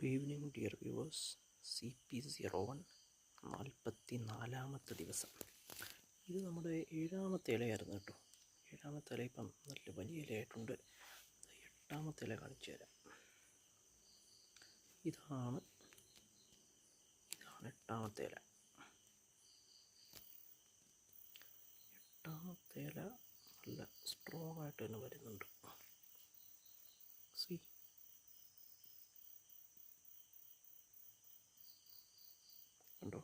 Good evening dear viewers C P zero one നാൽപ്പത്തി നാലാമത്തെ ദിവസം. ഇത് നമ്മുടെ ഏഴാമത്തെ ഇലയായിരുന്നു കേട്ടോ. ഏഴാമത്തെ ഇല ഇപ്പം നല്ല വലിയ ഇലയായിട്ടുണ്ട്. എട്ടാമത്തെ ഇല കാണിച്ചു തരാം. ഇതാണ് ഇതാണ് എട്ടാമത്തെ ഇല. എട്ടാമത്തെ ഇല നല്ല സ്ട്രോങ് ആയിട്ട് തന്നെ വരുന്നുണ്ട് സി കണ്ടോ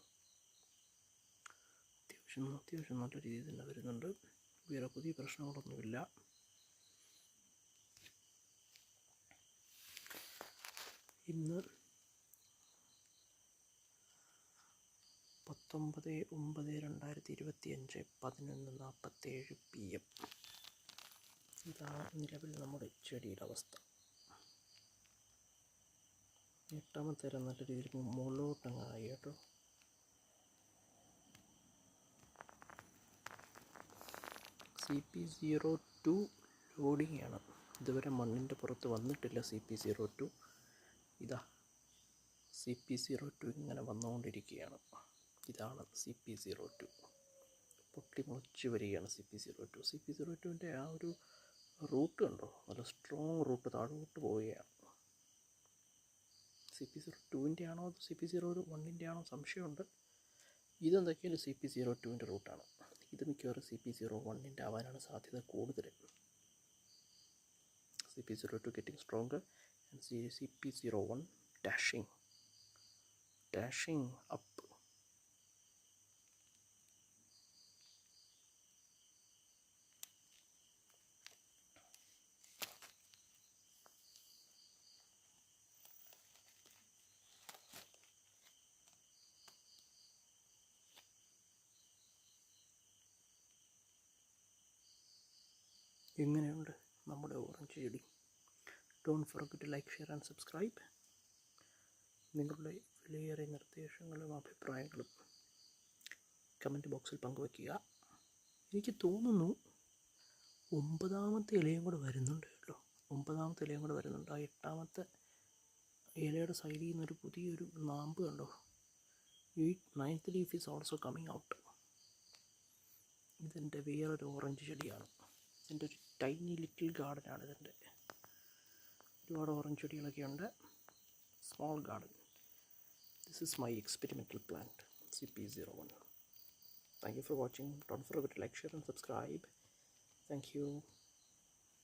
അത്യാവശ്യം അത്യാവശ്യം നല്ല രീതിയിൽ തന്നെ വരുന്നുണ്ട്. വേറെ പുതിയ പ്രശ്നങ്ങളൊന്നുമില്ല. ഇന്ന് പത്തൊമ്പത് ഒമ്പത് രണ്ടായിരത്തി ഇരുപത്തി അഞ്ച് പതിനൊന്ന് നാൽപ്പത്തേഴ് പി എം ഇതാണ് നിലവിൽ നമ്മുടെ ചെടിയുടെ അവസ്ഥ. എട്ടാമത്തെ നല്ല രീതിയിൽ മുകളിലോട്ടങ്ങായി കേട്ടോ. C P zero two loading ആണ് ഇതുവരെ മണ്ണിന്റെ പുറത്ത് വന്നിട്ടില്ല സി പി സീറോ ടു. ഇതാ സി പി സീറോ ടു ഇങ്ങനെ വന്നുകൊണ്ടിരിക്കുകയാണ്. ഇതാണ് സി പി സീറോ ടു. പൊട്ടി മുളച്ച് വരികയാണ് C P zero two. C P zero ടുവിന്റെ ആ ഒരു റൂട്ട് ഉണ്ടോ നല്ല സ്ട്രോങ് റൂട്ട് താഴോട്ട് പോവുകയാണ്. സി പി സീറോ ടുവിന്റെ ആണോ സി പി സീറോ വണ്ണിന്റെ ആണോ സംശയമുണ്ട്? ഇതെന്തൊക്കെയാലും സി പി സീറോ ടുവിന്റെ റൂട്ടാണ്. ഇത് മിക്കവാറും സി പി സീറോ വണ്ണിന്റെ ആവാനാണ് സാധ്യത കൂടുതൽ C P zero two getting stronger C C P zero one dashing dashing up എങ്ങനെയുണ്ട് നമ്മുടെ ഓറഞ്ച് ചെടി? Don't forget like share and subscribe നിങ്ങളുടെ വിലയേറിയ നിർദ്ദേശങ്ങളും അഭിപ്രായങ്ങളും കമന്റ് ബോക്സിൽ പങ്കുവയ്ക്കുക. എനിക്ക് തോന്നുന്നു ഒമ്പതാമത്തെ ഇലയും കൂടെ വരുന്നുണ്ട് കേട്ടോ. ഒമ്പതാമത്തെ ഇലയും കൂടെ വരുന്നുണ്ട്. ആ എട്ടാമത്തെ ഇലയുടെ സൈഡിൽ നിന്നൊരു പുതിയൊരു നാമ്പ് കണ്ടോ? Eight ninth leaf is also coming out ഇതെന്റെ വേറൊരു ഓറഞ്ച് ചെടിയാണ്. ഇതിന്റെ ഒരു ടൈനി ലിറ്റിൽ ഗാർഡനാണ് ഇതിന്റെ ഒരുപാട് ഓറഞ്ച് ചെടികളൊക്കെ ഉണ്ട്. Small garden this is my experimental plant C P zero one thank you for watching don't forget like share and subscribe thank you